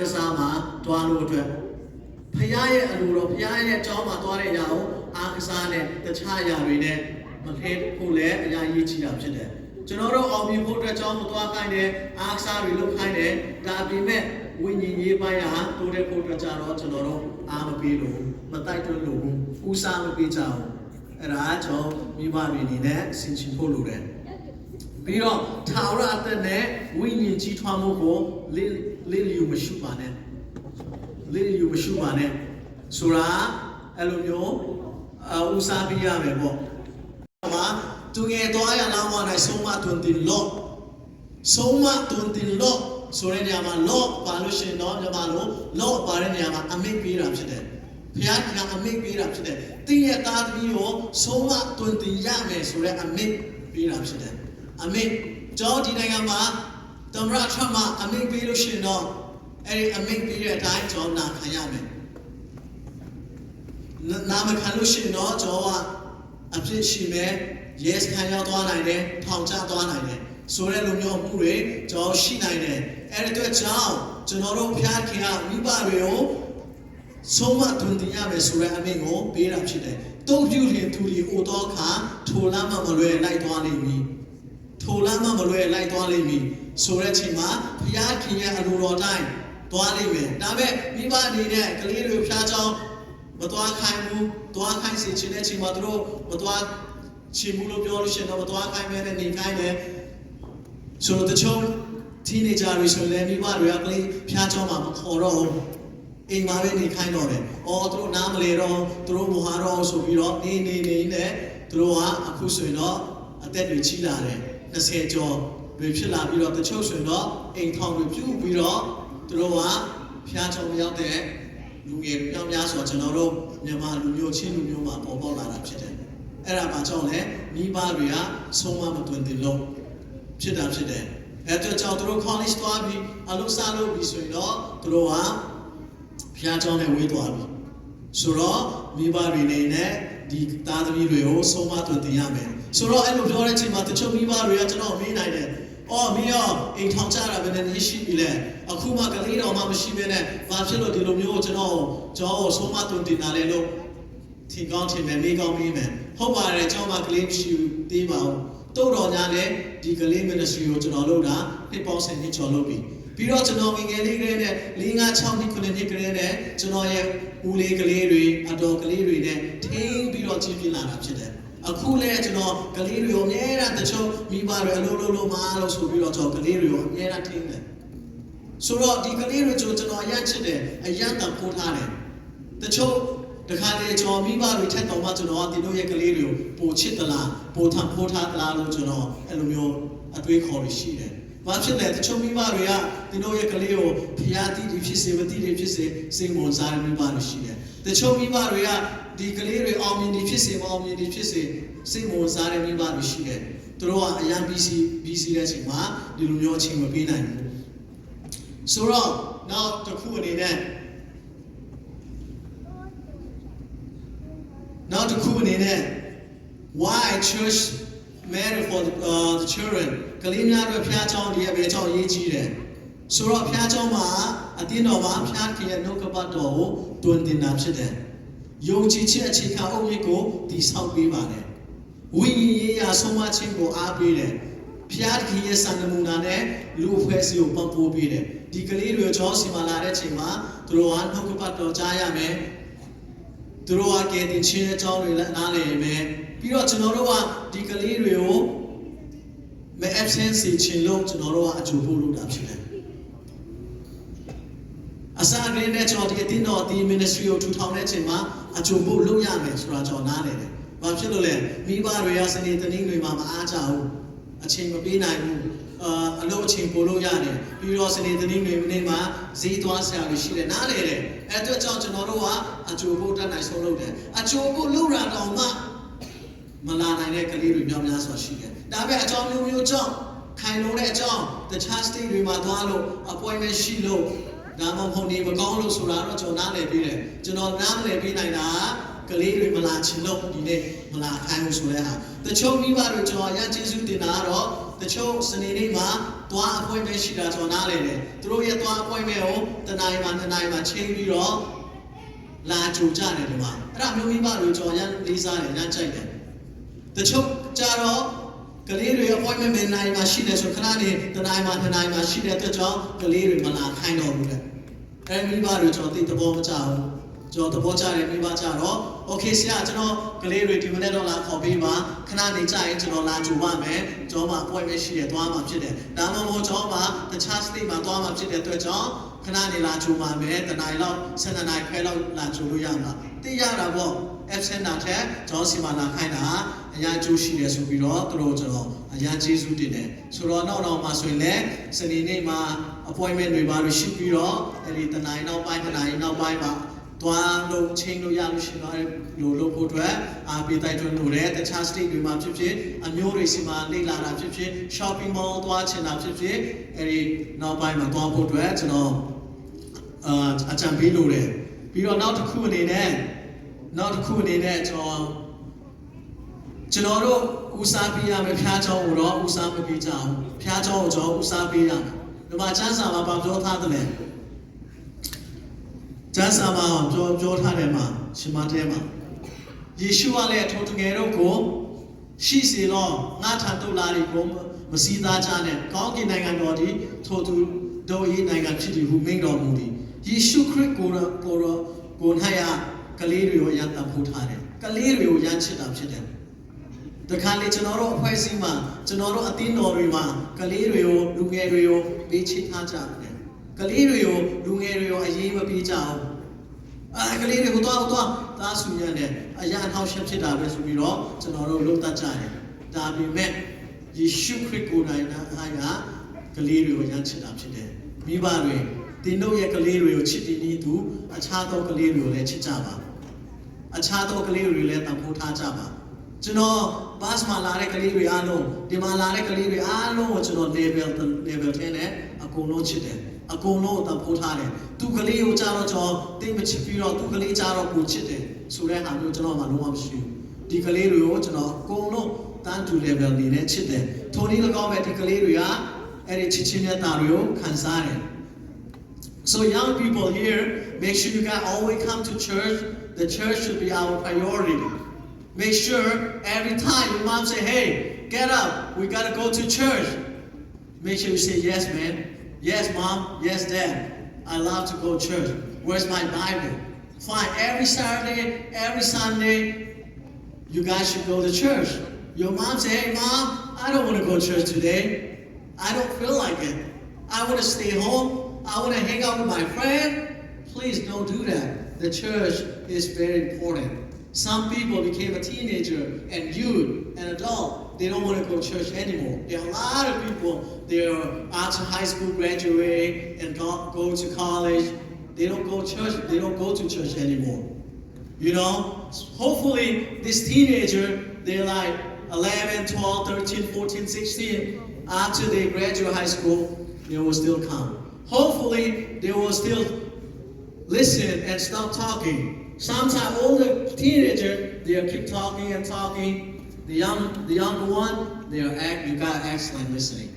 ကစားမှာတွားလို့အတွက်ဖခင်ရဲ့အလိုတော်ဖခင်ရဲ့အကြောင်းမှာတွားတဲ့အရာကိုအားကစားနဲ့တခြားအရာတွေနဲ့မထဲဖို့လည်းအရာကြီးကြီးတာဖြစ်တယ်ကျွန်တော်တို့အောင်မြင်ဖို့အတွက်ကြောင်းမတွားခိုင်းတယ်အားကစားတွေလုပ်ခိုင်းတယ်ဒါပေမဲ့ဝိညာဉ်ရေးပိုင်းဟာတိုးတဲ့ဖို့အတွက်ကြတော့ကျွန်တော်တို့အားမပေးလို့မတိုက်တွန်းလို့ဦးစားမပေးကြအောင်အဲ့ဒါကြောင့်မိဘတွေအနေနဲ့ဆင်ခြင်ဖို့လိုတယ်ပြီးတော့ထာဝရအသက်နဲ့ဝိညာဉ်ကြီးထွားမှုကို လေးလေးလျူမရှိပါနဲ့လေးလျူမရှိပါနဲ့ဆိုတာအဲ့လိုမျိုးအဥစားပြရမယ်ပေါ့။မှာသူငယ်သွားရလောင်းမနိုင်ဆုံးမတွင်တင်လို့ဆုံးမတွင်တင်လို့ဆိုတဲ့နေရာမှာလော့ပါလို့ရှိရင်တော့ညီမတို့လော့ပါတဲ့နေရာမှာအမိတ်ပေးတာဖြစ်တယ်။ဘုရားကအမိတ်ပေးတာဖြစ်တယ်။တင်းရဲ့သားသမီးကိုဆုံးမတွင်တင်ရမယ်ဆိုတဲ့အမိတ်ပေးတာဖြစ်တယ်။အမေကျောင်းဒီနိုင်ငံမှာ တမရထမအမေပေးလို့ရှိရင်တော့အဲ့ဒီအမေပေးတဲ့အတိုင်းကျောင်းနာခံရမယ်။နာမခံလို့ရှိရင်တော့ကျောင်းကအဖြစ်ရှိမယ်။ yes ခံရောက်သွားနိုင်တယ်။ထောင်ချသွားနိုင်တယ်။ဆိုတဲ့လိုမျိုးမှုတွေကျောင်းရှိနိုင်တယ်။အဲ့ဒီအတွက်ကြောင့်ကျွန်တော်တို့ဖျားခင်ကမိဘတွေကိုဆုံးမတွင်တင်ရမယ်ဆိုတဲ့အမိန့်ကိုပေးတာဖြစ်တယ်။တုံ့ပြုရင်သူဒီအိုတော်ခါထိုလမ်းမမလွယ်လိုက်သွားလိမ့်မည်။ထိုလမ်းမမလွယ်လိုက်သွားလိမ့်မည် ဆိုတဲ့အချိန်မှာဘုရားခင်ရဲ့အလိုတော်တိုင်းသွားလိမ့်မယ်ဒါပေမဲ့မိဘအနေနဲ့ကလေးတွေဖျားချောင်းမသွားခိုင်းဘူးသွားခိုင်းစေချင်တဲ့အချိန်မှာသူတို့မသွားချင်ဘူးလို့ပြောလို့ရှိရင်တော့မသွားခိုင်းမဲနဲ့နေခိုင်းတယ်ဆိုတော့တချို့ teenager တွေဆိုရင်လည်းမိဘတွေကကလေးဖျားချောင်းမှာမခေါ်တော့ဘူးအိမ်မှာပဲနေခိုင်းတော့တယ်။အော်သူတို့နားမလဲတော့သူတို့မဟာတော့ဆိုပြီးတော့နေနေနေနဲ့သူတို့ကအခုဆိုရင်တော့အသက်တွေကြီးလာတယ်20ကျော် တွေဖြစ်လာပြီးတော့တချို့ဆိုရင်တော့အိမ်ထောင်တွေပြုတ်ပြီးတော့သူတို့ကဖျားချုံရောက်တဲ့လူငယ်ပြောင်းများဆိုကျွန်တော်တို့မြန်မာလူမျိုးချင်းလူမျိုးမှာပေါ်ပေါက်လာတာဖြစ်တယ်။အဲ့ဒါမှကြောင့်လေမိဘတွေကဆုံးမမတွင်သလုံးဖြစ်တာဖြစ်တယ်။အဲ့တော့ကြောင့်သူတို့ college သွားပြီးအလုပ်စားလုပ်ပြီးဆိုရင်တော့သူတို့ကဖျားချုံနဲ့ဝေးသွားပြီ။ဆိုတော့မိဘတွေနေနဲ့ဒီသားသမီးတွေကိုဆုံးမတွင်တင်ရမယ်။ဆိုတော့အဲ့လိုပြောတဲ့အချိန်မှာတချို့မိဘတွေကကျွန်တော်မေးနိုင်တယ် အော်မင်းရောအိမ်ထောင်ကြတာပဲနဲ့ရှိပြီလေအခုမှကလေးတော်မှမရှိဘဲနဲ့ဘာဖြစ်လို့ဒီလိုမျိုးကျွန်တော်ကျွန်တော်ဆုံးမသွင်းတင်တာလဲလို့ထင်ကောင်းထင်မယ်မေးကောင်းမေးမယ်ဟုတ်ပါတယ်ကျွန်တော်မှကလေးမရှိဘူးသေးပါဘူးတို့တော်ညာလည်းဒီကလေး ministry ကိုကျွန်တော်လုပ်တာနှစ်ပေါင်း10နှစ်ကျော်လုပ်ပြီပြီးတော့ကျွန်တော်ငယ်ငယ်လေးကလေးနဲ့၄၅6နှစ်9နှစ်ကလေးနဲ့ကျွန်တော်ရဲ့ဦးလေးကလေးတွေအတော်ကလေးတွေနဲ့ထိန်းပြီးတော့ကြီးပြင်းလာတာဖြစ်တယ်။ အခုလည်းကျွန်တော်ကလေးတွေကိုအများအားတချို့မိဘတွေအလိုလိုလိုမအားလို့ဆိုပြီးတော့ကျွန်တော်ကလေးတွေကိုအများအားထိန်းတယ်။ဆိုတော့ဒီကလေးတွေကျွန်တော်ကျွန်တော်အရန်ချစ်တယ်အရန်တန်ဖိုးထားတယ်။တချို့တခါလေကျွန်တော်မိဘတွေထက်တော်မှကျွန်တော်ကဒီလိုရဲ့ကလေးတွေကိုပိုချစ်သလားပိုထန်ဖိုးထားသလားလို့ကျွန်တော်အဲ့လိုမျိုးအတွေးခေါ်ရရှိတယ်။ ဘာဖြစ်လဲတချို့မိဘတွေကဒီလိုရဲ့ကလေးကိုဖျားတိတွေဖြစ်စေမတိတွေဖြစ်စေစိတ်ဝင်စားတဲ့မိဘတွေရှိတယ်။တချို့မိဘတွေကဒီကလေးတွေအောင်မြင်နေဖြစ်စေမအောင်မြင်နေဖြစ်စေစိတ်ဝင်စားတဲ့မိဘတွေရှိတယ်။သူတို့ကအရန် BC BC တဲ့အချိန်မှာဒီလိုမျိုးအချိန်မပေးနိုင်ဘူး။ဆိုတော့နောက်တစ်ခုအနေနဲ့နောက်တစ်ခုအနေနဲ့ why church matter for the, uh, the children ကလေးများတို့ဖျားချောင်းဒီရဲ့ဘယ်ချောင်းရေးကြီးတယ်ဆိုတော့ဖျားချောင်းမှာအတင်းတော်မှာဖျားခင်ရဲ့နှုတ်ကပတ်တော်ကိုတွင်တင်တာဖြစ်တယ်ယုံကြည်ခြင်းအခြေခံအုပ်မြစ်ကိုတည်ဆောက်ပေးပါတယ်ဝိညာဉ်ရေးရာဆုံးမခြင်းကိုအားပေးတယ်ဖျားခင်ရဲ့စံနမူနာနဲ့လူအဖွဲ့အစည်းကိုပံ့ပိုးပေးတယ်ဒီကလေးတွေကျောင်းစီမှာလာတဲ့ချိန်မှာသူတို့ကနှုတ်ကပတ်တော်ကြားရမယ်သူတို့ကကဲတင်ချင်းအကြောင်းတွေလည်းနားလည်ရမယ် ပြီးတော့ကျွန်တော်တို့ကဒီကလေးတွေကိုမ absence စီချင်လို့ကျွန်တော်တို့ကအကျိုးဖို့လုပ်တာဖြစ်တယ်အစားရင်းနဲ့ကျွန်တော်ဒီအတင်းတော်ဒီ ministry ကိုထူထောင်တဲ့အချိန်မှာအကျိုးဖို့လုပ်ရမယ်ဆိုတာကျွန်တော်နားလည်တယ်။ဘာဖြစ်လို့လဲမိဘတွေကစနေတနင်္ဂနွေမှာမအားကြဘူး။အချိန်မပေးနိုင်ဘူး။အာအလုပ်အချိန်ပို့လို့ရတယ်။ပြီးတော့စနေတနင်္ဂနွေနေ့မှာဈေးသွားဆရာတွေရှိတယ်နားလည်တယ်။အဲအတွက်ကြောင့်ကျွန်တော်တို့ကအကျိုးဖို့တတ်နိုင်ဆုံးလုပ်တယ်။အကျိုးဖို့လုပ်ရတော့မှ မလာနိုင်တဲ့ကလေးတွေများများစွာရှိတယ်။ဒါပေမဲ့အကြောင်းမျိုးမျိုးကြောင့်ခိုင်လုံးတဲ့အကြောင်းတခြား state တွေမှာသွားလို့ appointment ရှိလို့ဒါမှမဟုတ်နေမကောင်းလို့ဆိုတာတော့ကျွန်တော်နားလည်ပြီးတယ်။ကျွန်တော်နားမလည်ပြီးနိုင်တာကလေးတွေမလာချင်လို့ဒီနေ့မလာခိုင်းဘူးဆိုတဲ့ဟာတချို့မိဘတွေကျွန်တော်အရင်ကျေးဇူးတင်တာကတော့တချို့စနေနေ့မှာသွားအပွင့်မဲ့ရှိတာကျွန်တော်နားလေတယ်သူတို့ရဲ့သွားအပွင့်မဲ့ကိုတနင်္လာမှာတနင်္လာမှာချိန်ပြီးတော့လာကြိုကြတယ်ဒီမှာအဲ့ဒါမျိုးမိဘတွေကျွန်တော်ရမ်းလေးစားတယ်ရမ်းကြိုက်တယ် တချို့ကြတော့ကလေးတွေ appointment မနိုင်မှာရှိတယ်ဆိုခဏနေတနင်္လာမှာတနင်္လာမှာရှိတဲ့အတွက်ကြောင့်ကလေးတွေမလာခိုင်းတော့ဘူးလေအဲ့မိဘတွေကျွန်တော်သိသဘောမကျဘူးကျွန်တော်သဘောကျတယ်မိဘကျတော့ okay ဆရာကျွန်တော်ကလေးတွေဒီမနေ့တော့လာခေါ်ပေးပါခဏနေကြရင်ကျွန်တော်လာကြိုပါမယ်ကျွန်တော်မှာ appointment ရှိတယ်သွားမှာဖြစ်တယ်ဒါမှမဟုတ်ကျွန်တော်မှာတခြား state မှာသွားမှာဖြစ်တဲ့အတွက်ကြောင့်ခဏနေလာကြိုပါမယ်တနိုင်လောက်7နိုင်ခွဲလောက်လာကြိုလို့ရမှာသိရတာပေါ့ absent တာထက်ကျွန်တော်စီမလာခိုင်းတာ အရာကျိုးရှိတယ်ဆိုပြီးတော့သူတို့ကျွန်တော်အရာကျေးဇူးတင်တယ်ဆိုတော့နောက်တော့မှဆိုရင်လည်းစနေနေ့မှာ appointment တွေပါလို့ရှိပြီးတော့အဲဒီတနိုင်နောက်ပိုင်းတနိုင်နောက်ပိုင်းမှာသွားလို့ချိန်လို့ရလို့ရှိတော့လို့လို့ဖို့အတွက်အားပေးတိုက်တွန်းလို့ရတယ်တခြား state တွေမှာဖြစ်ဖြစ်အမျိုးတွေစီမှာလေ့လာတာဖြစ်ဖြစ် shopping mall သွားချင်တာဖြစ်ဖြစ်အဲဒီနောက်ပိုင်းမှာသွားဖို့အတွက်ကျွန်တော်အာအကြံပေးလို့ရတယ်ပြီးတော့နောက်တစ်ခုအနေနဲ့နောက်တစ်ခုအနေနဲ့ကျွန်တော် ကျွန်တော်တို့ဦးစားပေးရမယ်ဖျားချောင်းကိုတော့ဦးစားမပေးကြအောင်ဖျားချောင်းကိုကျွန်တော်ဦးစားပေးရမယ်ဒီမှာချမ်းစာမှာဘာပြောထားသလဲကျမ်းစာမှာပြောပြောထားတယ်မှာရှင်မထဲမှာယေရှုကလည်းထိုတငယ်တို့ကိုရှိစေတော့ငါထံသို့လာဒီကိုမစည်းသားကြနဲ့ကောင်းကင်နိုင်ငံတော်ဒီထိုသူတို့၏နိုင်ငံဖြစ်သည်ဟုမိန့်တော်မူသည်ယေရှုခရစ်ကိုယ်တော်ကိုယ်တော်ကိုယ်၌ရကလေးတွေကိုရန်တဖို့ထားတယ်ကလေးတွေကိုရန်ချစ်တာဖြစ်တယ် တခါလေကျွန်တော်တို့အဖွဲ့အစည်းမှာကျွန်တော်တို့အသင်းတော်တွေမှာကလေးတွေကိုလူငယ်တွေကိုပေးချထားကြတယ်ကလေးတွေကိုလူငယ်တွေကိုအရေးမပေးကြအောင်အဲကလေးတွေကိုတော့တော့သားဆူရတယ်အရာအထောက်ရှက်ဖြစ်တာပဲဆိုပြီးတော့ကျွန်တော်တို့လုပ်တတ်ကြတယ်ဒါပေမဲ့ယေရှုခရစ်ကိုယ်တိုင်ကအားကကလေးတွေကိုရမ်းချစ်တာဖြစ်တယ်မိဘတွေတင်တို့ရဲ့ကလေးတွေကိုချစ်တည်နေသူအခြားသောကလေးတွေကိုလည်းချစ်ကြပါအခြားသောကလေးတွေလည်းတန်ဖိုးထားကြပါ ကျွန်တော်ဘတ်မှာလာတဲ့ကလေးတွေအားလုံးဒီမှာလာတဲ့ကလေးတွေအားလုံးကိုကျွန်တော် level level 10နဲ့အကုန်လုံးချစ်တယ်အကုန်လုံးတန်ဖိုးထားတယ်သူကလေးကိုကြတော့ကျွန်တော်တိတ်မချစ်ပြီးတော့သူကလေးကြတော့ကိုချစ်တယ်ဆိုတဲ့ဟာမျိုးကျွန်တော်မှလုံးဝမရှိဘူးဒီကလေးတွေကိုကျွန်တော်အကုန်လုံးတန်းတူ level နေနဲ့ချစ်တယ်ထိုနည်း၎င်းပဲဒီကလေးတွေကအဲ့ဒီချစ်ချင်းမြတ်တာတွေကိုခံစားတယ် So young people here, make sure you can always come to church. The church should be our priority. Make sure every time your mom say, hey, get up, we gotta go to church. Make sure you say, yes, man. Yes, mom. Yes, dad. I love to go to church. Where's my Bible? Fine. Every Saturday, every Sunday, you guys should go to church. Your mom say, hey, mom, I don't want to go to church today. I don't feel like it. I want to stay home. I want to hang out with my friend. Please don't do that. The church is very important. Some people became a teenager and youth and adult. They don't want to go to church anymore. There are a lot of people. They're after high school graduate and go, go to college. They don't go to church. They don't go to church anymore. You know, hopefully this teenager, they're like 11, 12, 13, 14, 16. After they graduate high school, they will still come. Hopefully, they will still listen and stop talking. Sometimes older teenager, they'll keep talking and talking. The young, the younger one, they'll act. You gotta act like listening.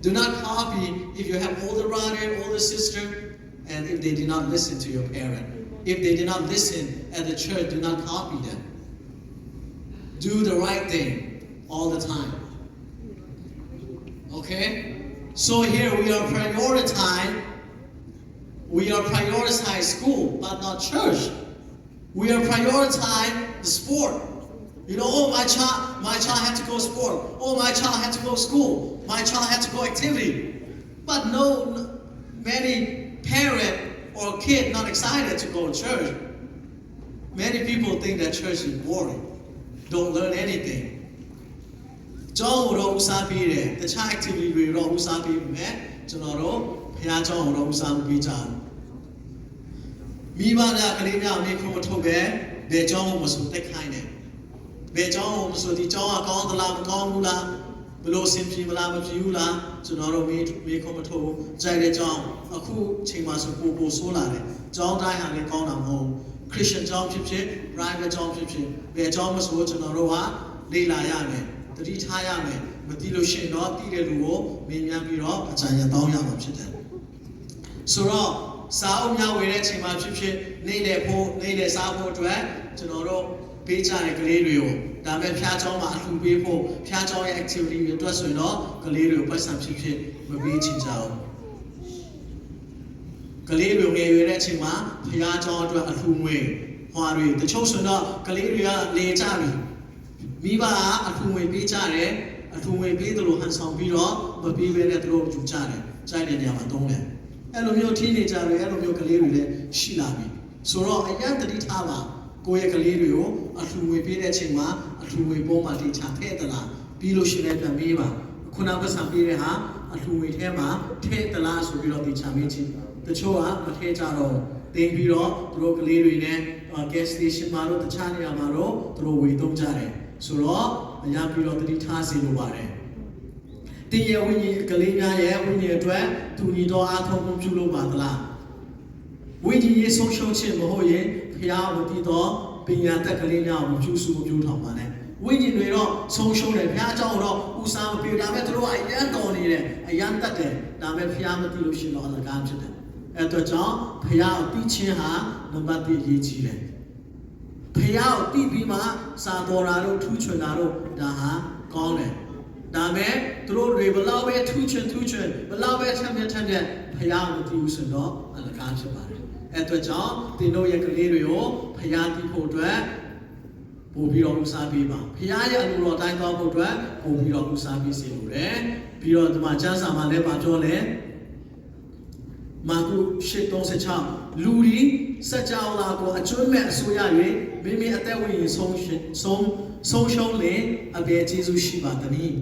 Do not copy if you have older brother, older sister, and if they did not listen to your parent. If they did not listen at the church, do not copy them. Do the right thing all the time. Okay? So here we are prioritizing, we are prioritizing school, but not church. We are prioritizing the sport. You know, oh my child, my child had to go sport. Oh my child had to go school. My child had to go activity. But no, many parent or kid not excited to go to church. Many people think that church is boring. Don't learn anything. ကျောင်းကိုတော့ဦးစားပေးတယ်တခြား activity တွေတော့ဦးစားပေးပေမဲ့ကျွန်တော်တို့ဘုရားကျောင်းကိုတော့ဦးစားမပေးကြဘူးမိဘများကလေးများမေခွန်းမထုတ်ပဲဘယ်ကျောင်းကိုမဆိုတက်ခိုင်းတယ်ဘယ်ကျောင်းကိုမဆိုဒီကျောင်းကကောင်းသလားမကောင်းဘူးလားဘယ်လိုအဆင်ပြေမလားမပြေဘူးလားကျွန်တော်တို့မေမေခွန်းမထုတ်ဘူးကြိုက်တဲ့ကျောင်းအခုချိန်မှာဆိုပို့ပို့ဆိုးလာတယ်ကျောင်းတိုင်းဟာလည်းကောင်းတာမဟုတ်ဘူး Christian ကျောင်းဖြစ်ဖြစ် private ကျောင်းဖြစ်ဖြစ်ဘယ်ကျောင်းမဆိုကျွန်တော်တို့ကလေ့လာရမယ် တတိထားရမယ်မသိလို့ရှိရင်တော့သိတဲ့လူကိုမင်းများပြီးတော့အကြံဉာဏ်တောင်းရမှာဖြစ်တယ်ဆိုတော့စားအုပ်များဝယ်တဲ့အချိန်မှာဖြစ်ဖြစ်နေတဲ့ဖို့နေတဲ့စားဖို့အတွက်ကျွန်တော်တို့ပေးကြတဲ့ကလေးတွေကိုဒါမဲ့ဖျားချောင်းမှာအလှူပေးဖို့ဖျားချောင်းရဲ့ activity တွေအတွက်ဆိုရင်တော့ကလေးတွေကိုပတ်စံဖြစ်ဖြစ်မပေးချင်ကြဘူးကလေးတွေငယ်ရွယ်တဲ့အချိန်မှာဖျားချောင်းအတွက်အလှူငွေဟွာတွေတချို့ဆိုတော့ကလေးတွေကလေကြပြီ မိဘကအလှူငွေပေးကြတယ်အလှူငွေပေးတယ်လို့ဟန်ဆောင်ပြီးတော့မပေးဘဲနဲ့သူတို့ယူကြတယ်ကြိုက်တဲ့နေရာမှာသုံးတယ်အဲ့လိုမျိုးထင်းနေကြတယ်အဲ့လိုမျိုးကလေးတွေလည်းရှိလာပြီဆိုတော့အရင်တတိထားပါကိုယ့်ရဲ့ကလေးတွေကိုအလှူငွေပေးတဲ့အချိန်မှာအလှူငွေပုံးမှာတိချထည့်သလားပြီးလို့ရှိရင်လည်းပြန်ပေးပါခုနကပတ်စံပေးတဲ့ဟာအလှူငွေထဲမှာထည့်သလားဆိုပြီးတော့တိချမေးချင်တချို့ကမထည့်ကြတော့တင်ပြီးတော့သူတို့ကလေးတွေနဲ့ gas station မှာတော့တခြားနေရာမှာတော့သူတို့ဝေသုံးကြတယ် ဆိုတော့အများပြီးတော့တတိထားစီလိုပါတယ်တင်ရဲ့ဝိညာဉ်ကလေးများရဲ့ဝိညာဉ်အတွက်သူညီတော်အားထုတ်မှုပြုလုပ်ပါသလားဝိညာဉ်ရေးဆုံးရှုံးခြင်းမဟုတ်ရင်ဖျားဝတိတော်ပညာတက်ကလေးများကိုပြုစုပြုထောင်ပါနဲ့ဝိညာဉ်တွေတော့ဆုံးရှုံးတယ်ဘုရားเจ้าတော့ဦးစားမပြေဒါပေမဲ့သူတို့ကအယံတော်နေတယ်အယံတတ်တယ်ဒါပေမဲ့ဘုရားမသိလို့ရှိရင်တော့အလကားဖြစ်တယ်အဲ့တော့ကြောင့်ဘုရားကိုသိခြင်းဟာနံပါတ်1ရေးကြီးတယ် ဘုရားကိုသိပြီးမှစာတော်တာတို့ထူးချွန်တာတို့ဒါဟာကောင်းတယ်ဒါမဲ့သူတို့တွေဘလောက်ပဲထူးချွန်ထူးချွန်ဘလောက်ပဲထက်မြက်ထက်မြက်ဘုရားမသိဘူးဆိုတော့အလကားဖြစ်ပါတယ်အဲ့တော့ကြောင့်သင်တို့ရဲ့ကလေးတွေကိုဘုရားသိဖို့အတွက်ပို့ပြီးတော့ဦးစားပေးပါဘုရားရဲ့အလိုတော်တိုင်းသွားဖို့အတွက်ပို့ပြီးတော့ဦးစားပေးစေလိုတယ်ပြီးတော့ဒီမှာကျမ်းစာမှာလည်းပါပြောလဲမာကု8:36လူဒီစัจ java လာကိုအကျွမ်းမဲ့အစိုးရ၍ မိမိအသက်ဝိညာဉ်ဆုံးရှင်ဆုံးဆုံးရှုံးလင်အဘယ်ကျေးဇူးရှိပါသနည်း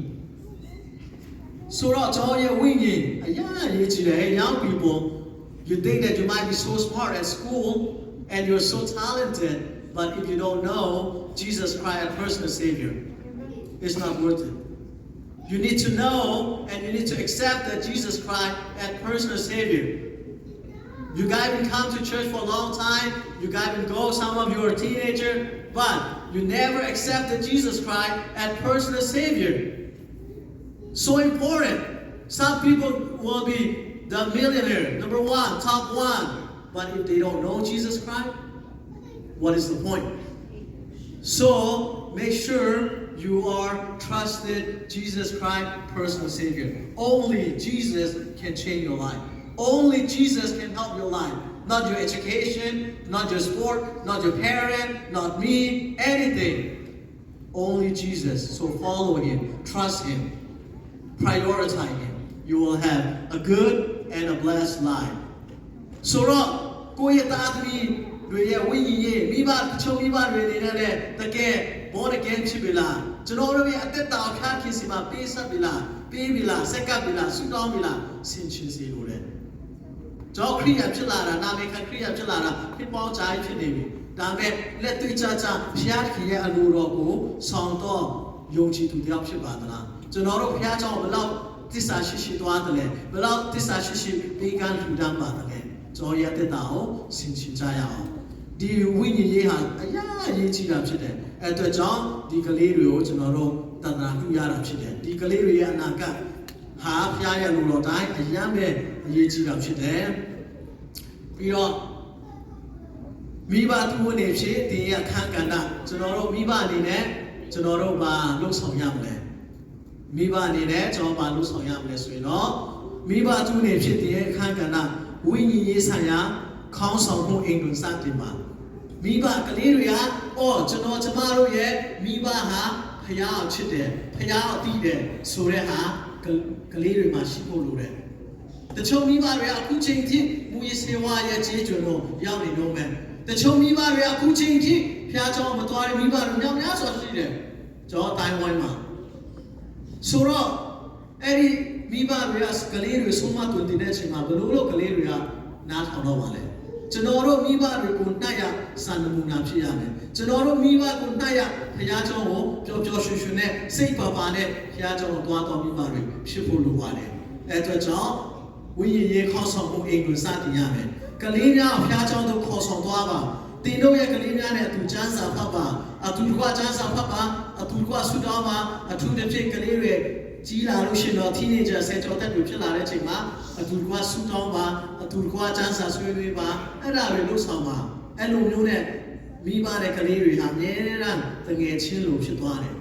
ဆိုတော့ကျွန်တော်ရဲ့ဝိညာဉ်အရာအရေးကြီးတယ် young people you think that you might be so smart at school and you're so talented but if you don't know Jesus Christ as personal savior it's not worth it you need to know and you need to accept that Jesus Christ as personal savior you guys been come to church for a long time. You guys been go. Some of you are a teenager, but you never accepted Jesus Christ as personal Savior. So important. Some people will be the millionaire, number one, top one, but if they don't know Jesus Christ, what is the point? So make sure you are trusted Jesus Christ personal Savior. Only Jesus can change your life. Only Jesus can help your life. Not your education, not your sport, not your parent, not me, anything. Only Jesus. So follow him, trust him, prioritize him. You will have a good and a blessed life. ဆိုတော့ကိုယ့်ရဲ့သားသမီးတွေရဲ့ဝိညာဉ်ရေးမိဘတချို့မိဘတွေနေနဲ့တကယ်ဘောတကယ်ဖြစ်ပြီလားကျွန်တော်တို့ရဲ့အသက်တာအခါဖြစ်စီမှာပေးဆက်ပြီလားပေးပြီလားစက်ကပ်ပြီလားဆူတောင်းပြီလားဆင်ခြင်စီလိုတယ် ကျွန်တော်ခရိယာဖြစ်လာတာနာမည်ခံခရိယာဖြစ်လာတာဖြစ်ပေါင်းကြိုင်ဖြစ်နေပြီဒါမဲ့လက်တွေ့ကြကြဘုရားခင်ရဲ့အလိုတော်ကိုဆောင်တော့ယုံကြည်သူတယောက်ဖြစ်ပါသလားကျွန်တော်တို့ဘုရားကြောင့်ဘယ်လောက်သစ္စာရှိရှိသွားတယ်လဲဘယ်လောက်သစ္စာရှိရှိဘေးကန်းထူတမ်းပါတယ်လဲကျွန်တော်ရဲ့တက်တာကိုဆင်ခြင်ကြရအောင်ဒီဝိညာဉ်ရေးဟာအရာအရေးကြီးတာဖြစ်တယ်အဲ့အတွက်ကြောင့်ဒီကလေးတွေကိုကျွန်တော်တို့တန်တာပြုရတာဖြစ်တယ်ဒီကလေးတွေရဲ့အနာဂတ် ဟာဖျားရလို့တော့တိုင်းအယမ်းပဲအရေးကြီးတာဖြစ်တယ်ပြီးတော့မိဘသူဝင်နေဖြစ်တင်ရအခန်းကဏ္ဍကျွန်တော်တို့မိဘအနေနဲ့ကျွန်တော်တို့ဘာလှုပ်ဆောင်ရမလဲမိဘအနေနဲ့ကျွန်တော်ဘာလှုပ်ဆောင်ရမလဲဆိုရင်တော့မိဘသူနေဖြစ်တင်ရအခန်းကဏ္ဍဝိညာဉ်ရေးဆိုင်ရာခေါင်းဆောင်မှုအိမ်တွင်စတင်ပါမိဘကလေးတွေကအော်ကျွန်တော်ကျမတို့ရဲ့မိဘဟာဖျားအောင်ချစ်တယ်ဖျားအောင်တည်တယ်ဆိုတဲ့ဟာ ကလေးတွေမှာရှိဖို့လိုတယ်။တချို့မိဘတွေကအခုချိန်ထိမူရစေဝါရဲ့ခြေကျွန်းတော့ရောက်နေတော့မယ်။တချို့မိဘတွေအခုချိန်ထိဖျားချောင်းမသွားတဲ့မိဘတွေများများစွာရှိတယ်။ကျွန်တော်တိုင်းဝိုင်းမှာဆိုတော့အဲ့ဒီမိဘတွေကကလေးတွေဆုံးမသွန်တင်တဲ့အချိန်မှာဘယ်လိုလုပ်ကလေးတွေကနားထောင်တော့ပါလဲ။ကျွန်တော်တို့မိဘတွေကိုနှိုက်ရ စံနမူနာဖြစ်ရမယ်။ကျွန်တော်တို့မိဘကိုနှိုက်ရဘုရားကျောင်းကိုပျော်ပျော်ရွှင်ရွှင်နဲ့စိတ်ပါပါနဲ့ဘုရားကျောင်းကိုသွားတော်မိဘတွေဖြစ်ဖို့လိုပါတယ်။အဲအတွက်ကြောင့်ဝိညာဉ်ရေးခေါ်ဆောင်မှုအိမ်ကိုစတင်ရမယ်။ကလေးများဘုရားကျောင်းသို့ခေါ်ဆောင်သွားပါ။တင်တို့ရဲ့ကလေးများနဲ့အတူချမ်းစာဖတ်ပါ။အတူတကွချမ်းစာဖတ်ပါ။အတူတကွဆုတောင်းပါ။အထူးသဖြင့်ကလေးတွေကြီးလာလို့ရှိရင်တော့ teenager ဆယ်ကျော်သက်တွေဖြစ်လာတဲ့အချိန်မှာအတူတကွဆူတောင်းပါအတူတကွစမ်းစာဆွေးနွေးပါအဲ့ဒါတွေလုပ်ဆောင်ပါ အဲ့လိုမျိုးနဲ့မိဘတဲ့ကလေးတွေဟာအများအားတငယ်ချင်းလိုဖြစ်သွားတယ်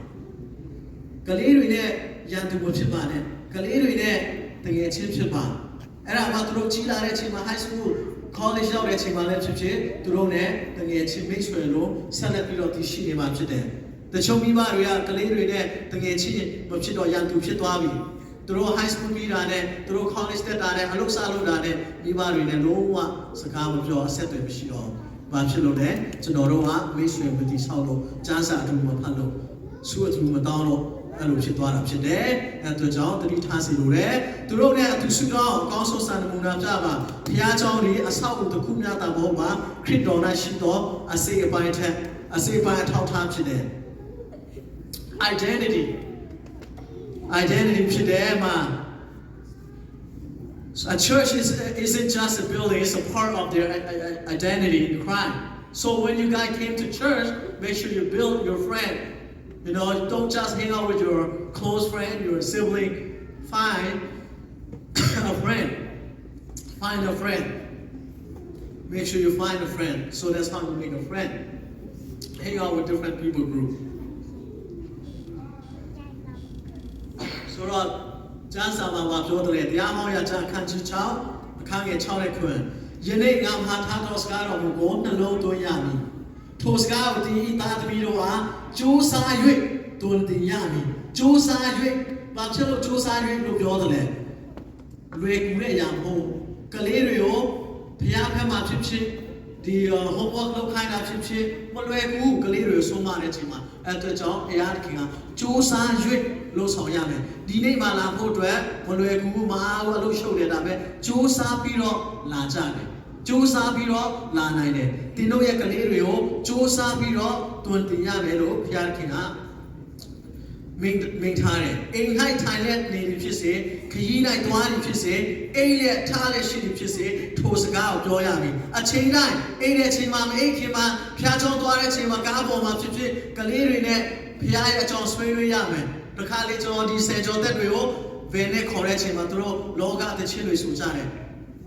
ကလေးတွေနဲ့ရန်သူမဖြစ်ပါနဲ့ကလေးတွေနဲ့တငယ်ချင်းဖြစ်ပါအဲ့ဒါမှသူတို့ကြီးလာတဲ့အချိန်မှာ high school college ရောက်တဲ့အချိန်မှာလည်းဖြစ်ဖြစ်သူတို့နဲ့တငယ်ချင်းမိတ်ဆွေလို့ဆက်လက်ပြီးတော့တည်ရှိနေမှာဖြစ်တယ်တချို့မိဘတွေကကလေးတွေနဲ့တငယ်ချင်းမဖြစ်တော့ရန်သူဖြစ်သွားပြီသူတို့ high school ပြီးတာနဲ့သူတို့ college တက်တာနဲ့အလုပ်စလုပ်တာနဲ့မိဘတွေနဲ့လုံးဝစကားမပြောအဆက်အသွယ်မရှိတော့ဘူး ဘာဖြစ်လို့လဲကျွန်တော်တို့ကမိတ်ဆွေမတိဆောက်လို့ကြားစာအထူးမဖတ်လို့စုအထူးမတောင်းလို့အဲ့လိုဖြစ်သွားတာဖြစ်တယ်အဲ့တို့ကြောင့်တတိထားစီလိုတယ်သူတို့နဲ့အတူစုတော့အကောင်းဆုံးစံနမူနာပြပါဘုရားကျောင်းကြီးအဆောက်အဦတစ်ခုများတာမဟုတ်ပါခရစ်တော်၌ရှိသောအစေအပိုင်းထက်အစေအပိုင်းအထောက်ထားဖြစ်တယ် identity identity ဖြစ်တယ်မှာ So a church is, isn't just a building, it's a part of their i- i- identity in Christ. So when you guys came to church, make sure you build your friend. You know, don't just hang out with your close friend, your sibling. Find a friend. Find a friend. Make sure you find a friend. So that's how you make a friend. Hang out with different people group. ဆိုတော့ ကျမ်းစာမှာမှာပြောတယ်တရားဟောရကျမ်းအခန်းကြီး6အခန်းငယ်6နဲ့ခွင်ယနေ့ငါမဟာထားသောစကားတော်မူကိုနှလုံးသွင်းရမည်ထိုစကားကိုဒီဤသားသမီးတို့ဟာကြိုးစား၍တွင်တင်ရမည်ကြိုးစား၍ဘာဖြစ်လို့ကြိုးစား၍လို့ပြောတယ်လဲလွယ်ကူတဲ့အရာမဟုတ်ကလေးတွေကိုဘုရားဖက်မှာဖြစ်ဖြစ်ဒီ homework လုပ်ခိုင်းတာဖြစ်ဖြစ်မလွယ်ဘူးကလေးတွေဆုံးမတဲ့အချိန်မှာအဲ့အတွက်ကြောင့်ဘုရားသခင်ကစူးစမ်း၍ လှုပ်ဆောင်ရမယ်ဒီနေ့မှလာဖို့အတွက်မလွယ်ဘူးမအားဘူးအလုပ်ရှုပ်နေတာပဲစူးစမ်းပြီးတော့လာကြတယ်စူးစမ်းပြီးတော့လာနိုင်တယ်တင်တို့ရဲ့ကလေးတွေကိုစူးစမ်းပြီးတော့တွင်တင်ရမယ်လို့ဘုရားသခင်ကမိန်မိန်ထားတယ်အိမ်၌ထိုင်လက်နေပြီဖြစ်စေခရီး၌သွားပြီဖြစ်စေအိမ်လက်ထားလက်ရှိပြီဖြစ်စေထိုစကားကိုပြောရမည်အချိန်တိုင်းအိမ်တဲ့အချိန်မှာမအိမ်ခင်မှာဖျားချောင်းသွားတဲ့အချိန်မှာကားပေါ်မှာဖြစ်ဖြစ်ကလေးတွေနဲ့ဖျားရဲ့အကြောင်းဆွေးနွေးရမယ် တခါလေကျွန်တော်ဒီဆယ်ကျော်သက်တွေကိုဗန်နဲ့ခေါ်တဲ့အချိန်မှာသူတို့လောကတစ်ချင်းတွေဆိုကြတယ်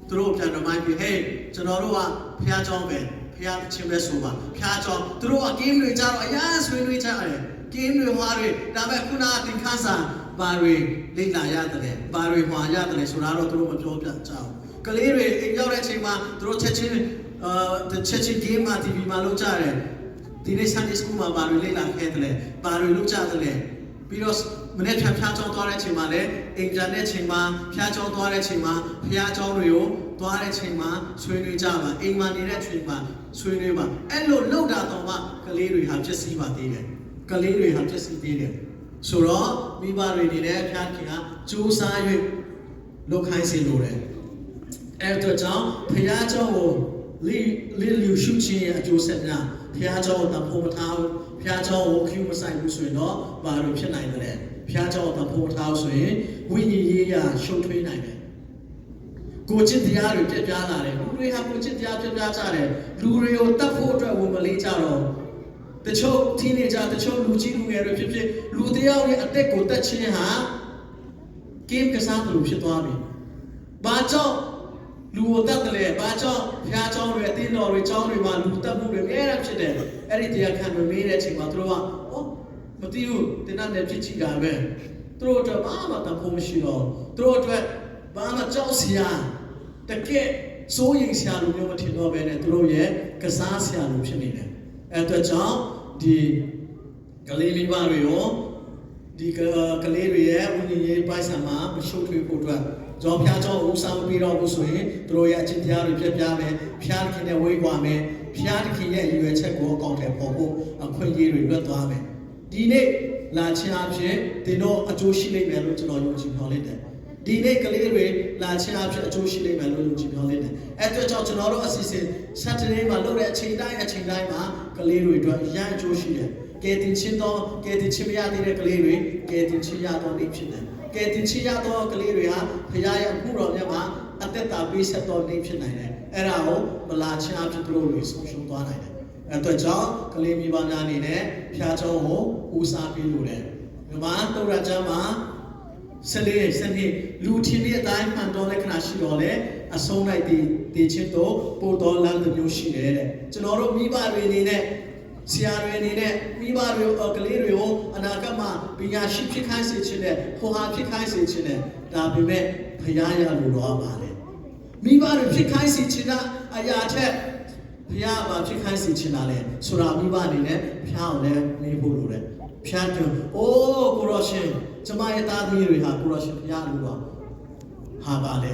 သူတို့ပြန်တော့မှပြီးဟေးကျွန်တော်တို့ကဖျားချောင်းပဲဖျားတစ်ချင်းပဲဆိုပါဖျားချောင်းသူတို့ကဂိမ်းတွေကြတော့အများဆွေးနွေးကြတယ်ဂိမ်းတွေဟွာတွေဒါပေမဲ့ခုနကသင်ခန်းစာဘာတွေလေ့လာရတယ်ဘာတွေဟွာရတယ်ဆိုတာတော့သူတို့မပြောပြကြဘူးကလေးတွေအိမ်ရောက်တဲ့အချိန်မှာသူတို့ချက်ချင်းအာချက်ချင်း game မှာ TV မှာလုပ်ကြတယ်ဒီနေ့ Sunday School မှာဘာတွေလေ့လာခဲ့တယ်ဘာတွေလုပ်ကြတယ် ပြီးတော့မနေ့ဖြာဖျားချောင်းသွားတဲ့အချိန်မှာလည်းအင်တာနက်ချိန်မှာဖျားချောင်းသွားတဲ့အချိန်မှာဖျားချောင်းတွေကိုသွားတဲ့အချိန်မှာဆွေးနွေးကြပါအိမ်မှာနေတဲ့အချိန်မှာဆွေးနွေးပါအဲ့လိုလုပ်တာတော့မှကလေးတွေဟာပြည့်စည်ပါသေးတယ်ကလေးတွေဟာပြည့်စည်သေးတယ်ဆိုတော့မိဘတွေနေတဲ့အဖျားခင်ကစူးစမ်း၍လုပ်ခိုင်းစေလိုတယ်အဲ့တော့ကြောင့်ဖျားချောင်းကိုလီလီလူရှုချင်းရဲ့အကျိုးဆက်များဖျားချောင်းကိုတဖို့မထားဘူး ဖျားချောင်းကိုခ ्यू မဆိုင်ဘူးဆိုရင်တော့ဘာလို့ဖြစ်နိုင်တယ်လဲဖျားချောင်းကိုတဖို့မထားဘူးဆိုရင်ဝိညာဉ်ရေးရာရှုပ်ထွေးနိုင်တယ်ကိုချစ်တရားတွေပြက်ပြားလာတယ်လူတွေဟာကိုချစ်တရားပြက်ပြားကြတယ်လူတွေကိုတတ်ဖို့အတွက်ဝင်မလေးကြတော့တချို့ teenager တချို့လူကြီးလူငယ်တွေဖြစ်ဖြစ်လူတယောက်ရဲ့အသက်ကိုတတ်ခြင်းဟာ game ကစားသလိုဖြစ်သွားပြီ။ဘာကြောင့် လူကိုတတ်တယ်လဲ။ဘာကြောင့်ဖျားချောင်းတွေအတင်းတော်တွေချောင်းတွေမှာလူတက်မှုတွေအများကြီးဖြစ်တယ်။အဲ့ဒီတရားခံတွေမေးတဲ့အချိန်မှာသူတို့ကအော်မသိဘူးတင်တဲ့နဲ့ဖြစ်ချတာပဲ။သူတို့အတွက်ဘာမှတဖို့မရှိတော့။သူတို့အတွက်ဘာမှကြောက်စရာတကယ်စိုးရိမ်စရာလိုမျိုးမထင်တော့ဘဲနဲ့သူတို့ရဲ့ကစားစရာလိုဖြစ်နေတယ်။အဲ့အတွက်ကြောင့်ဒီကလေးမိဘတွေရောဒီကကလေးတွေရဲ့ဝိညာဉ်ရေးပိုက်ဆံမှာမရှုပ်ထွေးဖို့အတွက် ဇော်ဖျားကြောင့်ဦးစားမပြီးတော့ဘူးဆိုရင်သူတို့ရဲ့အချင်းတရားတွေပြပြမယ်ဖျားခင်နဲ့ဝေးကွာမယ်ဖျားခင်ရဲ့ရည်ရွယ်ချက်ကိုအကောင့်ထဲပေါ်ဖို့အခွင့်အရေးတွေလွတ်သွားမယ်ဒီနေ့လာခြင်းအဖြစ်တင်တော့အကျိုးရှိလိမ့်မယ်လို့ကျွန်တော်ယုံကြည်မျှော်လင့်တယ်ဒီနေ့ကလေးတွေလာခြင်းအဖြစ်အကျိုးရှိလိမ့်မယ်လို့ယုံကြည်မျှော်လင့်တယ်အဲ့အတွက်ကြောင့်ကျွန်တော်တို့အစီအစဉ် Saturday မှာလုပ်တဲ့အချိန်တိုင်းအချိန်တိုင်းမှာကလေးတွေအတွက်ရန်အကျိုးရှိတယ်ကဲတင်ချင်းတော့ကဲတင်ချင်းမရသေးတဲ့ကလေးတွေကဲတင်ချင်းရတော့နေဖြစ်တယ် ကဲတင်ချင်းရတော့ကလေးတွေဟာဖခင်ရဲ့အမှုတော်မြတ်မှာအသက်တာပေးဆက်တော်နေဖြစ်နိုင်တယ်အဲ့ဒါကိုမလာချင်းအဖြစ်သူတို့တွေဆုံးရှုံးသွားနိုင်တယ်အဲ့အတွက်ကြောင့်ကလေးမိဘများအနေနဲ့ဖျားချောင်းကိုဦးစားပေးလို့တယ်ဒီမှာတုတ်ရကျမ်းမှာဆက်လေးဆက်လေးလူချင်းတဲ့အတိုင်းမှန်တော်လက္ခဏာရှိတော့လေအဆုံးလိုက်တည်တည်ချင်းတော့ပို့တော်လမ်းတစ်မျိုးရှိတယ်တဲ့ကျွန်တော်တို့မိဘတွေအနေနဲ့ ဆရာတွေအနေနဲ့မိဘတွေကလေးတွေကိုအနာဂတ်မှာပညာရှိဖြစ်ခိုင်းစေခြင်းနဲ့ဟောဟာဖြစ်ခိုင်းစေခြင်းနဲ့ဒါပေမဲ့ဖရားရလို့တော့ပါလေမိဘတွေဖြစ်ခိုင်းစေခြင်းကအရာထက်ဖရားမှာဖြစ်ခိုင်းစေခြင်းလားလေဆိုတာမိဘအနေနဲ့ဖရားကိုလည်းမေးဖို့လိုတယ်ဖရားကြောင့်အိုးကိုရောရှင်ကျမရဲ့သားသမီးတွေဟာကိုရောရှင်ဖရားလို့တော့ဟာပါလေ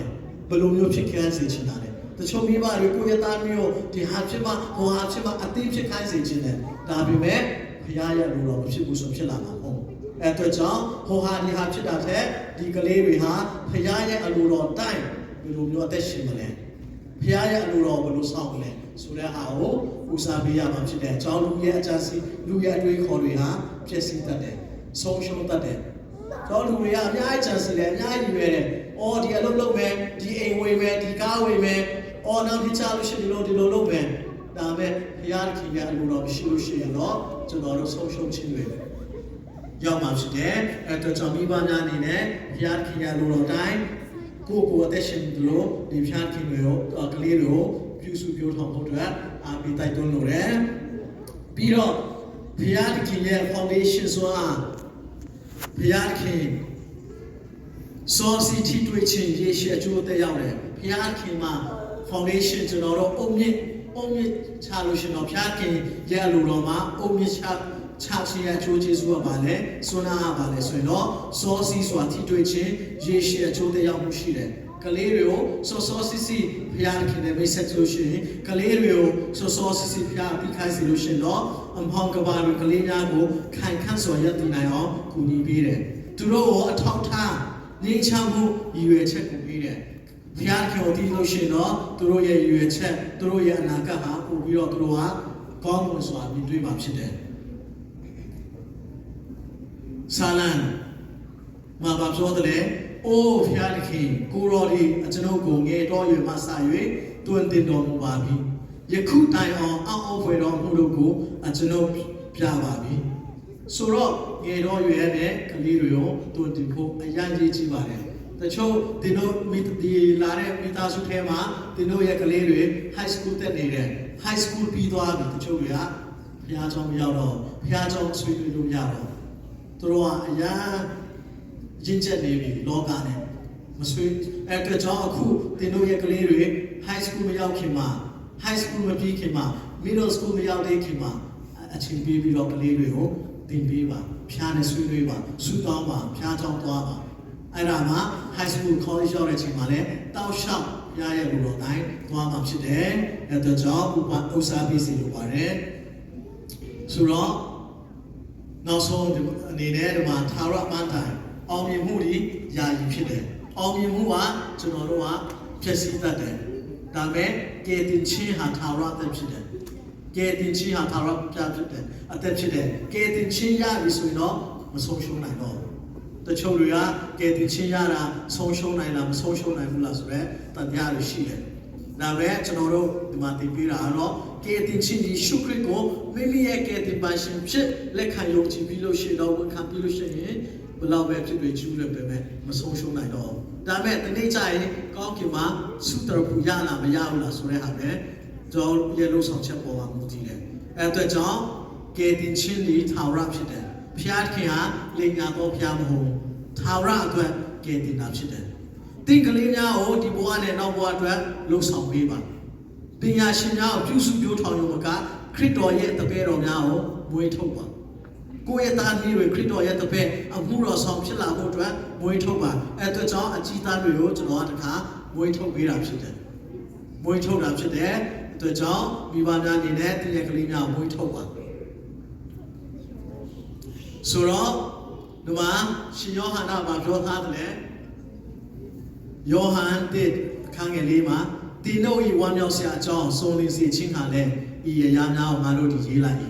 ဘယ်လိုမျိုးဖြစ်ခိုင်းစေခြင်းလားလေ တချို့မိဘတွေကိုယ့်ရဲ့သားမျိုးဒီဟာဖြစ်မှဟိုဟာဖြစ်မှအသိဖြစ်ခိုင်းစေခြင်းနဲ့ဒါပေမဲ့ဖရားရဲ့လို့တော့မဖြစ်ဘူးဆိုဖြစ်လာမှာမဟုတ်အဲအတွက်ကြောင့်ဟိုဟာဒီဟာဖြစ်တာတဲ့ဒီကလေးတွေဟာဖရားရဲ့အလိုတော်တိုင်းဘယ်လိုမျိုးအသက်ရှင်မလဲဖရားရဲ့အလိုတော်ဘယ်လိုစောင့်မလဲဆိုတဲ့ဟာကိုဦးစားပေးရမှာဖြစ်တဲ့အကြောင်းလူရဲ့အကြစီလူရဲ့အတွေးခေါ်တွေဟာပြည့်စည်တတ်တယ်ဆုံးရှုံးတတ်တယ်တော့လူတွေကအများကြီးကြံစီတယ်အများကြီးရွယ်တယ်။အော်ဒီအလုပ်လုပ်မယ်ဒီအိမ်ဝေမယ်ဒီကားဝေမယ် အော်နောက်ဒီချလို့ရှိရင်ဒီလိုဒီလိုလုပ်မယ်ဒါပေမဲ့ဘုရားခင်ရဲ့အလိုတော်မရှိလို့ရှိရင်တော့ကျွန်တော်တို့ဆုံးရှုံးခြင်းတွေရောက်မှာဖြစ်တယ်။အဲတော့ကျွန်တော်မိဘများအနေနဲ့ဘုရားခင်ရဲ့အလိုတော်တိုင်းကိုယ့်ကိုယ်အသက်ရှင်လို့ဒီဘုရားခင်တွေကိုကလေးတွေကိုပြုစုပြောထောင်ဖို့အတွက်အားပေးတိုက်တွန်းလိုတယ်။ပြီးတော့ဘုရားခင်ရဲ့ foundation ဆိုတာဘုရားခင်စောစီတီတွေ့ချင်းရေရှည်အကျိုးသက်ရောက်တယ်ဘုရားခင်မှာ foundation ကျွန်တော်တို့အုံမြင့်အုံမြင့်ချလို့ရှင်တော့ဘုရားခင်ရဲ့လူတော်မှာအုံမြင့်ချချခြင်းအကျိုးကျေးဇူးကပါလဲဆွမ်းနာပါလဲဆိုရင်တော့စောစီဆိုတာထိတွေ့ချင်းရေရှည်အကျိုးသက်ရောက်မှုရှိတယ်ကလေးတွေကိုစောစောစီစီဘုရားခင်နဲ့မိတ်ဆက်လို့ရှိရင်ကလေးတွေကိုစောစောစီစီဘုရားပြီးခိုင်းစီလို့ရှိရင်တော့အမောင်ကဘာလိုကလေးများကိုခိုင်ခန့်စွာရည်တည်နိုင်အောင်ကူညီပေးတယ်သူတို့ကိုအထောက်ထားငြိမ်းချမ်းမှုရည်ရွယ်ချက်ကိုပေးတယ် ဘုရားခင်ကိုတည်လို့ရှိရင်တော့သူတို့ရဲ့ရည်ရွယ်ချက်သူတို့ရဲ့အနာဂတ်ဟာပို့ပြီးတော့သူတို့ဟာကောင်းမွန်စွာမြင်တွေ့မှာဖြစ်တယ်ဆာလန်မှာဘာပြောတယ်လဲအိုးဖျားသခင်ကိုရော်ဒီအကျွန်ုပ်ကိုငယ်တော်ရွယ်မှစ၍တွင်တင်တော်မူပါပြီယခုတိုင်အောင်အောက်အောက်ဖွယ်တော်မူလို့ကိုအကျွန်ုပ်ပြပါပြီဆိုတော့ငယ်တော်ရွယ်နဲ့ကလေးတွေရောတွင်တင်ဖို့အရန်ကြီးကြီးပါတယ် တချို့ဒီလိုမိဒီလာတဲ့မိသားစုထဲမှာဒီလိုရဲ့ကလေးတွေ high school တက်နေတယ် high school ပြီးသွားပြီတချို့တွေကဘုရားကျောင်းမရောက်တော့ဘုရားကျောင်းဆွေးနွေးလို့ရတော့သူတို့ကအရန်ရင့်ချက်နေပြီလောကနဲ့မဆွေးအဲ့အတွက်ကြောင့်အခုတင်တို့ရဲ့ကလေးတွေ high school မရောက်ခင်မှာ high school မပြီးခင်မှာ middle school မရောက်သေးခင်မှာအချိန်ပေးပြီးတော့ကလေးတွေကိုသင်ပေးပါဖျားနဲ့ဆွေးနွေးပါဆူတောင်းပါဖျားချောင်းသွားပါ အဲ့ဒါမှ high school college ရောက်တဲ့ချိန်မှာလည်းတောက်လျှောက်ရရဲ့လူတော်တိုင်းသွားမှာဖြစ်တယ်အဲ့အတွက်ကြောင့်ဥပဥစားပေးစီလိုပါတယ်ဆိုတော့နောက်ဆုံးအနေနဲ့ဒီမှာသာရမန်တိုင်အောင်မြင်မှုတွေယာယီဖြစ်တယ်။အောင်မြင်မှုကကျွန်တော်တို့ကဖြစ်စည်းတတ်တယ်။ဒါပေမဲ့ကဲတင်ချင်းဟာသာရအသက်ဖြစ်တယ်။ကဲတင်ချင်းဟာသာရပြဖြစ်တယ်။အသက်ဖြစ်တယ်။ကဲတင်ချင်းရပြီဆိုရင်တော့မဆုံးရှုံးနိုင်တော့ဘူး။ တချို့တွေကကဲတင်ချင်းရတာဆုံးရှုံးနိုင်လားမဆုံးရှုံးနိုင်ဘူးလားဆိုတော့တန်တရားတွေရှိတယ်။ဒါပဲကျွန်တော်တို့ဒီမှာတင်ပြတာကတော့ကဲတင်ချင်းဒီရှုခရစ်ကိုမိမိရဲ့ကဲတင်ပါရှင်ဖြစ်လက်ခံယုံကြည်ပြီးလို့ရှိရင်တော့ဝန်ခံပြီးလို့ရှိရင်ဘယ်လောက်ပဲဖြစ်တွေ့ကျူးလည်းပဲမဆုံးရှုံးနိုင်တော့ဘူးဒါပေမဲ့ဒီနေ့ကျရင်ကောင်းကင်မှာစုတော်ပူရလားမရဘူးလားဆိုတဲ့ဟာနဲ့ကျွန်တော်ရဲ့လုံးဆောင်ချက်ပေါ်မှာမူတည်တယ်အဲအတွက်ကြောင့်ကဲတင်ချင်းဒီထာဝရဖြစ်တယ်ဖျားခင်ဟာလိညာတော်ဖျားမဟုတ် ထာဝရအတွက်ကဲတင်တာဖြစ်တယ်တင်ကလေးများကိုဒီဘဝနဲ့နောက်ဘဝအတွက်လှုပ်ဆောင်ပေးပါပညာရှင်များကိုပြုစုပြောထောင်ရုံကခရစ်တော်ရဲ့တပည့်တော်များကိုမွေးထုတ်ပါကိုယ့်ရဲ့သားသမီးတွေခရစ်တော်ရဲ့တပည့်အမှုတော်ဆောင်ဖြစ်လာဖို့အတွက်မွေးထုတ်ပါအဲအတွက်ကြောင့်အကြီးသားတွေကိုကျွန်တော်ကတခါမွေးထုတ်ပေးတာဖြစ်တယ်မွေးထုတ်တာဖြစ်တယ်အတွက်ကြောင့်မိဘများအနေနဲ့တည့်ရဲ့ကလေးများမွေးထုတ်ပါဆိုတော့ ဒီမှာရှင်ယောဟန်ကပြောထားတယ်ယောဟန်တစ်အခန်းငယ်လေးမှာတင်တို့ဤဝမ်းမြောက်စရာအကြောင်းစုံလင်စေခြင်းဟာလည်းဤရရများကိုငါတို့ဒီရေးလိုက်၏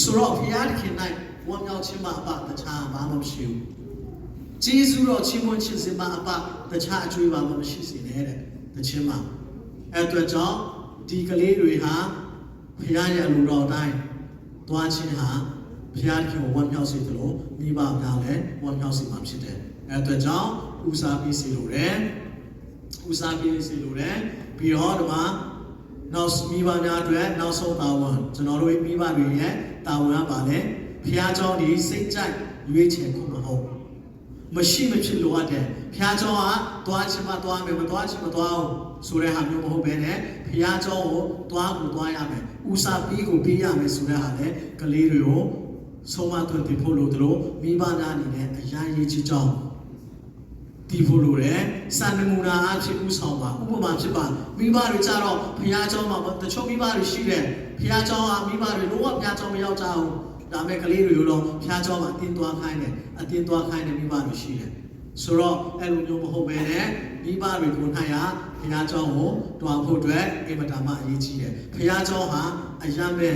ဆိုတော့ဘုရားသခင်၌ဝမ်းမြောက်ခြင်းမှာအပတခြားဘာမှမရှိဘူးကျေးဇူးတော်ချီးမွမ်းခြင်းစင်မှာအပတခြားအကျွေးဘာမှမရှိစေနဲ့တဲ့တခြင်းမှာအဲ့အတွက်ကြောင့်ဒီကလေးတွေဟာဘုရားရဲ့လူတော်တိုင်းသွားခြင်းဟာ ဘုရားခင်ကိုဝမ်းမြောက်စေသလိုမိဘများလည်းဝမ်းမြောက်စေမှာဖြစ်တယ်အဲအတွက်ကြောင့်ဦးစားပေးစေလိုတယ်ဦးစားပေးစေလိုတယ်ပြီးတော့ဒီမှာနောက်မိဘများအတွက်နောက်ဆုံးတာဝန်ကျွန်တော်တို့မိဘတွေရဲ့တာဝန်ကပါလေဘုရားကျောင်းဒီစိတ်ကြိုက်ရွေးချယ်ခုမဟုတ်မရှိမဖြစ်လိုအပ်တယ်ဘုရားကျောင်းကသွားချင်မှသွားမယ်မသွားချင်မသွားဘူးဆိုတဲ့ဟာမျိုးမဟုတ်ဘဲနဲ့ဘုရားကျောင်းကိုသွားကိုသွားရမယ်ဦးစားပေးကိုပေးရမယ်ဆိုတဲ့ဟာလေကလေးတွေကို ဆုံးမသွင်းတည်ဖို့လို့တို့မိဘများအနေနဲ့အရာရေးချစ်ကြောင်းတည်ဖို့လို့တယ်စံနမူနာအဖြစ်ဥဆောင်ပါဥပမာဖြစ်ပါမိဘတွေကြတော့ဘုရားကျောင်းမှာတချို့မိဘတွေရှိတယ်ဘုရားကျောင်းကမိဘတွေလုံးဝဘုရားကျောင်းမရောက်ကြဘူးဒါမဲ့ကလေးတွေတော့ဘုရားကျောင်းမှာအတင်းသွားခိုင်းတယ်အတင်းသွားခိုင်းတယ်မိဘတွေရှိတယ်ဆိုတော့အဲ့လိုမျိုးမဟုတ်ပဲနဲ့မိဘတွေကိုနိုင်ရဘုရားကျောင်းကိုတွားဖို့အတွက်အင်မတန်မှအရေးကြီးတယ်ဘုရားကျောင်းဟာအရမ်းပဲ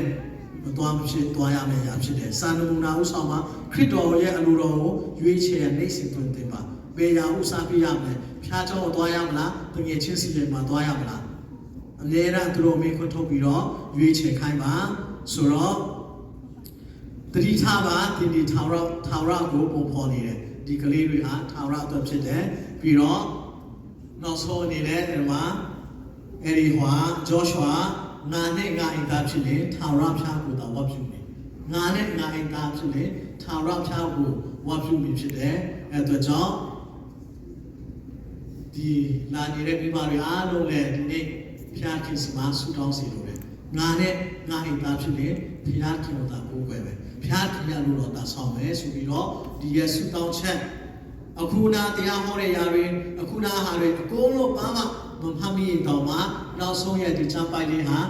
မသွားမဖြစ်သွားရမယ့်အရာဖြစ်တယ်။စာနမူနာဥဆောင်မှာခရစ်တော်ရဲ့အလိုတော်ကိုရွေးချယ်နိုင်စေသွင်းသင်ပါ။မေယာဥစားပြရမယ်။ဖျားကြောသွားရမလား။တငယ်ချင်းစီတွေမှာသွားရမလား။အများရန်သူတော်မေခွထုတ်ပြီးတော့ရွေးချယ်ခိုင်းပါ။ဆိုတော့တတိထားပါဒီဒီထာဝရထာဝရကိုပုံဖော်နေတယ်။ဒီကလေးတွေဟာထာဝရအတွက်ဖြစ်တယ်။ပြီးတော့နောက်ဆုံးအနေနဲ့ဒီမှာအဲဒီဟွာဂျောရှွာ ငါနဲ့ငါအိမ်သားဖြစ်လေထာဝရဖျားကိုသာဝတ်ပြုနေငါနဲ့ငါအိမ်သားဖြစ်လေထာဝရဖျားကိုဝတ်ပြုမိဖြစ်တယ်အဲ့အတွက်ကြောင့်ဒီလာနေတဲ့မိဘတွေအားလုံးလည်းဒီနေ့ဖျားခင်စမှာဆူတောင်းစီလိုတယ်ငါနဲ့ငါအိမ်သားဖြစ်လေဖျားခင်ကိုသာကိုးကွယ်ပဲဖျားခင်ရလို့တော့သာဆောင်မယ်ဆိုပြီးတော့ဒီရဲ့ဆူတောင်းချက်အခုနာတရားဟောတဲ့ຢာတွေအခုနာဟာတွေအကုန်လုံးဘာမှမဖတ်မိရင်တော့မှ နောက်ဆုံးရဲ့ဒီချမ်းပိုက်လေးဟာ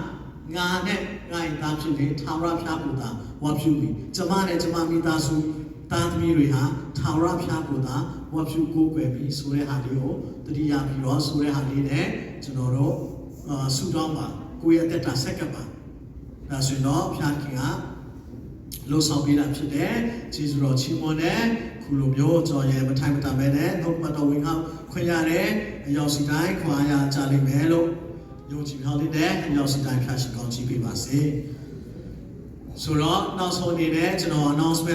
ငါနဲ့ငါ့သားဖြစ်လေထာဝရဖျားကိုသာဝတ်ပြုပြီကျမနဲ့ကျမမိသားစုသားသမီးတွေဟာထာဝရဖျားကိုသာဝတ်ပြုကိုးကွယ်ပြီဆိုတဲ့ဟာလေးကိုတတိယပြီးတော့ဆိုတဲ့ဟာလေးနဲ့ကျွန်တော်တို့အာဆူတောင်းပါကိုယ့်ရဲ့အသက်တာဆက်ကပ်ပါဒါဆိုရင်တော့ဖျားခင်ကလှုပ်ဆောင်ပေးတာဖြစ်တယ်။ကျေးဇူးတော်ချီးမွမ်းတယ်။ခုလိုမျိုးကြော်ရဲမထိုင်မတန်ပဲနဲ့နှုတ်ပတ်တော်ဝင်ဟောက်ခွင့်ရတယ်။အရောက်စီတိုင်းခွာရကြလိမ့်မယ်လို့ ယုံကြည်ဟောလေးနဲ့အရောက်စီတိုင်းဖျားရှိကောင်းချီးပေးပါစေ။ဆိုတော့နောက်ဆုံးအနေနဲ့ကျွန်တော် announcement